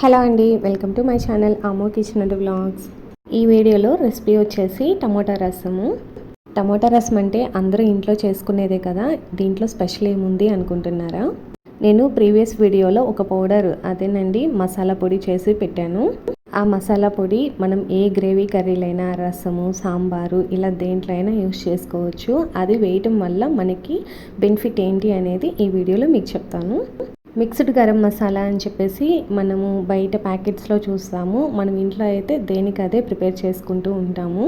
Hello అండి welcome to my channel Ammo kitchen and blogs ఈ వీడియోలో రెసిపీ వచ్చేసి టమోటా రసము. టమోటా రసం అంటే అందరూ ఇంట్లో చేసుకునేదే కదా దీంట్లో స్పెషల్ ఏముంది అనుకుంటున్నారా? నేను ప్రీవియస్ వీడియోలో ఒక పౌడర్ అదేనండి మసాలా పొడి చేసి పెట్టాను. ఆ మసాలా పొడి మనం ఏ గ్రేవీ కర్రీలైనా రసము సాంబారు ఇలా దేంట్లో అయినా యూస్ చేసుకోవచ్చు. అది వేయటం వల్ల మనకి బెనిఫిట్ ఏంటి అనేది ఈ వీడియోలో మీకు చెప్తాను. మిక్స్డ్ గరం మసాలా అని చెప్పేసి మనము బయట ప్యాకెట్స్లో చూస్తాము. మనం ఇంట్లో అయితే దేనికి అదే ప్రిపేర్ చేసుకుంటూ ఉంటాము.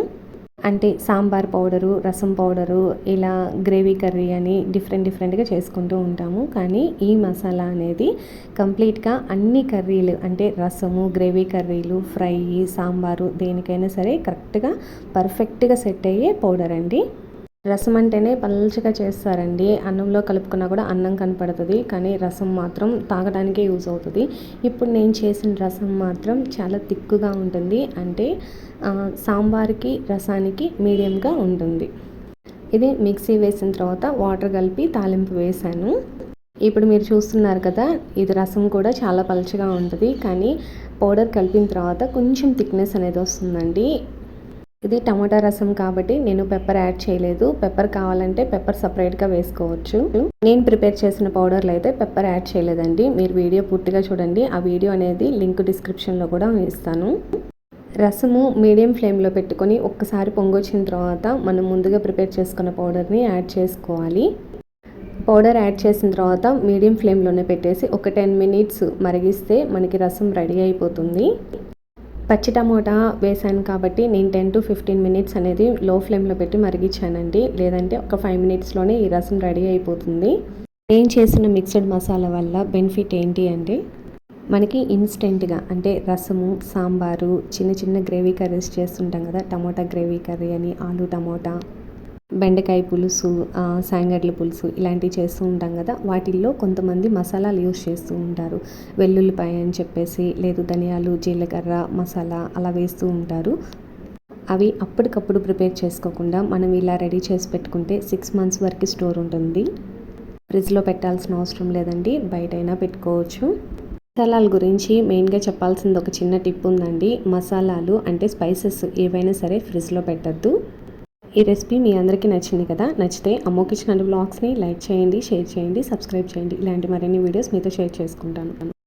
అంటే సాంబార్ పౌడరు రసం పౌడరు ఇలా గ్రేవీ కర్రీ అని డిఫరెంట్ డిఫరెంట్గా చేసుకుంటూ ఉంటాము. కానీ ఈ మసాలా అనేది కంప్లీట్గా అన్ని కర్రీలు అంటే రసము గ్రేవీ కర్రీలు ఫ్రై సాంబారు దేనికైనా సరే కరెక్ట్గా పర్ఫెక్ట్గా సెట్ అయ్యే పౌడర్ అండి. రసం అంటేనే పల్చగా చేస్తారండి. అన్నంలో కలుపుకున్నా కూడా అన్నం కనపడుతుంది. కానీ రసం మాత్రం తాగడానికే యూజ్ అవుతుంది. ఇప్పుడు నేను చేసిన రసం మాత్రం చాలా తిక్కుగా ఉంటుంది. అంటే సాంబార్కి రసానికి మీడియంగా ఉంటుంది. ఇది మిక్సీ వేసిన తర్వాత వాటర్ కలిపి తాలింపు వేసాను ఇప్పుడు మీరు చూస్తున్నారు కదా ఇది రసం కూడా చాలా పలుచగా ఉంటుంది. కానీ పౌడర్ కలిపిన తర్వాత కొంచెం థిక్నెస్ అనేది వస్తుందండి. ఇది టమాటా రసం కాబట్టి నేను పెప్పర్ యాడ్ చేయలేదు. పెప్పర్ కావాలంటే పెప్పర్ సపరేట్గా వేసుకోవచ్చు. నేను ప్రిపేర్ చేసిన పౌడర్లు అయితే పెప్పర్ యాడ్ చేయలేదండి. మీరు వీడియో పూర్తిగా చూడండి. ఆ వీడియో అనేది లింక్ డిస్క్రిప్షన్లో కూడా ఇస్తాను. రసము మీడియం ఫ్లేమ్లో పెట్టుకొని ఒక్కసారి పొంగొచ్చిన తర్వాత మనం ముందుగా ప్రిపేర్ చేసుకున్న పౌడర్ని యాడ్ చేసుకోవాలి. పౌడర్ యాడ్ చేసిన తర్వాత మీడియం ఫ్లేమ్లోనే పెట్టేసి ఒక టెన్ మినిట్స్ మరిగిస్తే మనకి రసం రెడీ అయిపోతుంది. పచ్చి టమోటా వేసాను కాబట్టి నేను టెన్ టు ఫిఫ్టీన్ మినిట్స్ అనేది లో ఫ్లేమ్లో పెట్టి మరిగించానండి. లేదంటే ఒక ఫైవ్ మినిట్స్లోనే ఈ రసం రెడీ అయిపోతుంది. నేను చేసిన మిక్స్డ్ మసాలా వల్ల బెనిఫిట్ ఏంటి అంటే మనకి ఇన్స్టెంట్గా అంటే రసము సాంబారు చిన్న చిన్న గ్రేవీ కర్రీస్ చేస్తుంటాం కదా టమోటా గ్రేవీ కర్రీ అని ఆలు టమోటా బెండకాయ పులుసు సాంగడ్ల పులుసు ఇలాంటివి చేస్తూ ఉంటాం కదా. వాటిల్లో కొంతమంది మసాలాలు యూస్ చేస్తూ ఉంటారు. వెల్లుల్లిపాయ అని చెప్పేసి లేదు ధనియాలు జీలకర్ర మసాలా అలా వేస్తూ ఉంటారు. అవి అప్పటికప్పుడు ప్రిపేర్ చేసుకోకుండా మనం ఇలా రెడీ చేసి పెట్టుకుంటే సిక్స్ మంత్స్ వరకు స్టోర్ ఉంటుంది. ఫ్రిడ్జ్లో పెట్టాల్సిన అవసరం లేదండి. బయటైనా పెట్టుకోవచ్చు. మసాలాల గురించి మెయిన్గా చెప్పాల్సింది ఒక చిన్న టిప్ ఉందండి. మసాలాలు అంటే స్పైసెస్ ఏవైనా సరే ఫ్రిడ్జ్లో పెట్టద్దు. ఈ రెసిపీ మీ అందరికీ నచ్చింది కదా? నచ్చితే అమ్మో కిచెన్ అండ్ బ్లాగ్స్ని లైక్ చేయండి షేర్ చేయండి సబ్స్క్రైబ్ చేయండి. ఇలాంటి మరిన్ని వీడియోస్ మీతో షేర్ చేసుకుంటాను.